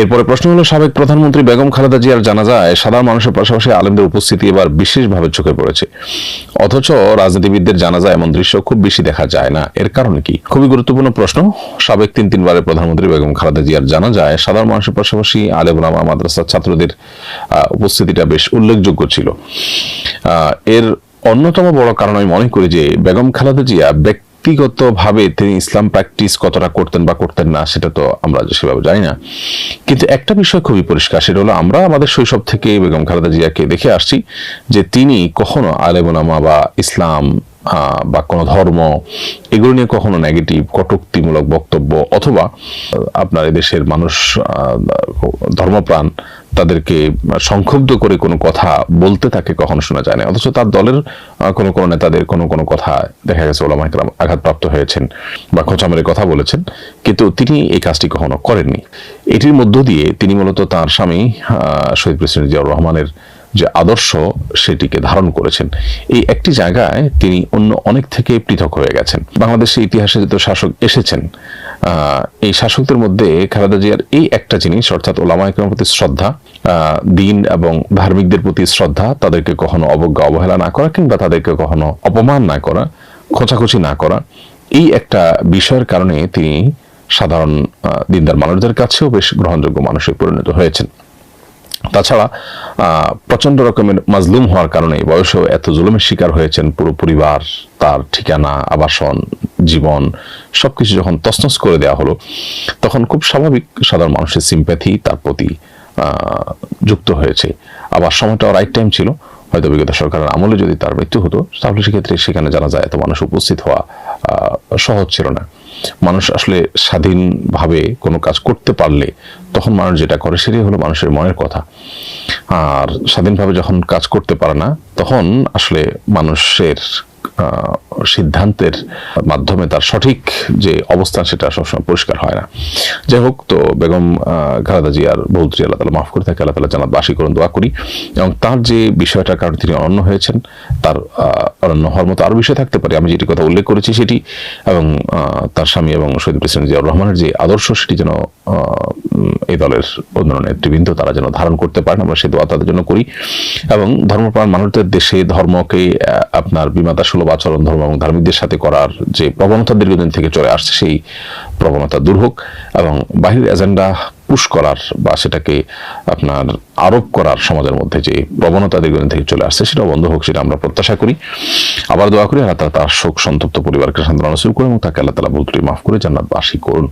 এরপরে প্রশ্ন হলো, সাবেক প্রধানমন্ত্রী বেগম খালেদা জিয়ার জানাজায় সাধারণ মানুষের পাশাপাশি আলেমদের উপস্থিতি এবার বিশেষভাবে চোখে পড়েছে। অথচ রাজনীতিবিদদের জানাজা এমন দৃশ্য খুব বেশি দেখা যায় না। এর কারণ কি? খুবই গুরুত্বপূর্ণ প্রশ্ন। সাবেক তিন তিনবারের প্রধানমন্ত্রী বেগম খালেদা জিয়ার জানাজায় সাধারণ মানুষের পাশাপাশি আলেম ওলামা মাদ্রাসার ছাত্রদের উপস্থিতিটা বেশ উল্লেখযোগ্য ছিল। এর অন্যতম বড় কারণ আমি মনে করি যে বেগম খালেদা জিয়া ব্যক্তিগতভাবে তিনি ইসলাম প্র্যাকটিস কতটা করতেন বা করতেন না, সেটা তো আমরা সেভাবে জানি না। কিন্তু একটা বিষয় খুবই পরিষ্কার, সেটা হলো আমরা আমাদের শৈশব থেকে বেগম খালেদা জিয়াকে দেখে আসছি যে তিনি কখনো আলেবনামা বা ইসলাম বা কোনো ধর্ম, এগুলো নিয়ে কখনো নেগেটিভ কটুক্তিমূলক বক্তব্য অথবা আপনার এদেশের মানুষ ধর্মপ্রাণ তাদেরকে সংক্ষুব্ধ করে কোনো কথা বলতে তাকে কখনো শোনা যায় না। অথচ তার দলের কোনো কোনো নেতাদের কোনো কোনো কথা দেখা গেছে, ওলামা ইকরাম আঘাতপ্রাপ্ত হয়েছেন বা খোঁচা মেরে কথা বলেছেন, কিন্তু তিনি এই কাজটি কখনো করেননি। এটির মধ্য দিয়ে তিনি মূলত তার স্বামী শহীদ প্রেসিডেন্ট জিয়াউর রহমানের যে আদর্শ সেটিকে ধারণ করেছেন। এই একটি জায়গায় তিনি অন্য অনেক থেকে পৃথক হয়ে গেছেন। বাংলাদেশের ইতিহাসে যত শাসক এসেছেন এই শাসকদের মধ্যে খালেদা জিয়ার এই একটা জিনিস, অর্থাৎ ওলামা ইকরামের প্রতি শ্রদ্ধা দিন এবং ধার্মিকদের প্রতি শ্রদ্ধা, তাদেরকে কখনো অবজ্ঞা, অবহেলা না করা কিংবা তাদেরকে কখনো অপমান না করা, খোঁচাখুচি না করা, এই একটা বিষয়ের কারণে তিনি সাধারণ দিনদার মানুষদের কাছেও বেশ গ্রহণযোগ্য মানুষে পরিণত হয়েছেন। তাছাড়া প্রচণ্ড প্রচণ্ড রকমের মাজলুম হওয়ার কারণে বয়সেও এত জুলুমের শিকার হয়েছেন পুরো পরিবার, তার ঠিকানা, আবাসন, জীবন, সবকিছু যখন তসনস করে দেওয়া হলো, তখন খুব স্বাভাবিক সাধারণ মানুষের সিম্প্যাথি তার প্রতি যুক্ত হয়েছে। আবার সময়টাও রাইট টাইম ছিল। হয়তো বিগত সরকারের আমলে যদি তার মৃত্যু হতো, তাহলে সেক্ষেত্রে সেখানে জানা যায় এত মানুষ উপস্থিত হওয়া সহজ ছিল না। মানুষ আসলে স্বাধীনভাবে কোনো কাজ করতে পারলে তখন মানুষ যেটা করে সেটাই হলো মানুষের মনের কথা। আর স্বাধীনভাবে যখন কাজ করতে পারে না, তখন আসলে মানুষের সিদ্ধান্তের মাধ্যমে তার সঠিক যে অবস্থান সেটা সবসময় পরিষ্কার হয় না। যাই হোক, তো বেগম খালেদা জিয়ার বহুত্রী আল্লাহ তালা মাফ করে থাকে আল্লাহ তালা জানাত বাসী করুন, দোয়া করি। এবং তার যে বিষয়টার কারণে তিনি অনন্য হয়েছেন, তার অনন্য হওয়ার মতো আরও বিষয় থাকতে পারে। আমি যেটি কথা উল্লেখ করেছি সেটি, এবং তার স্বামী এবং শহীদ প্রেসিডেন্ট জিয়াউর রহমানের যে আদর্শ সেটি যেন এই দলের অন্যান্য নেতৃবৃন্দ তারা যেন ধারণ করতে পারেন, আমরা সে দোয়া তাদের জন্য করি। এবং ধর্মপ্রাণ মানুষদের দেশে ধর্মকে আপনার বিমাতা সুলভ আচরণ, ধর্ম এবং ধার্মিকদের সাথে করার যে প্রবণতা দীর্ঘদিন থেকে চলে আসছে, সেই প্রবণতা দূর হোক এবং বাহির এজেন্ডা পুশ করার বা সেটাকে আপনার আরোপ করার সমাজের মধ্যে যে প্রবণতা দীর্ঘদিন থেকে চলে আসছে সেটা বন্ধ হোক, সেটা আমরা প্রত্যাশা করি। আবার দোয়া করি আল্লাহ তালা তার শোক সন্তপ্ত পরিবারকে সান্ত্বনা নসিব করে এবং তাকে আল্লাহ তালা বলতুরি মাফ করে জান্নাত বাসী করুন।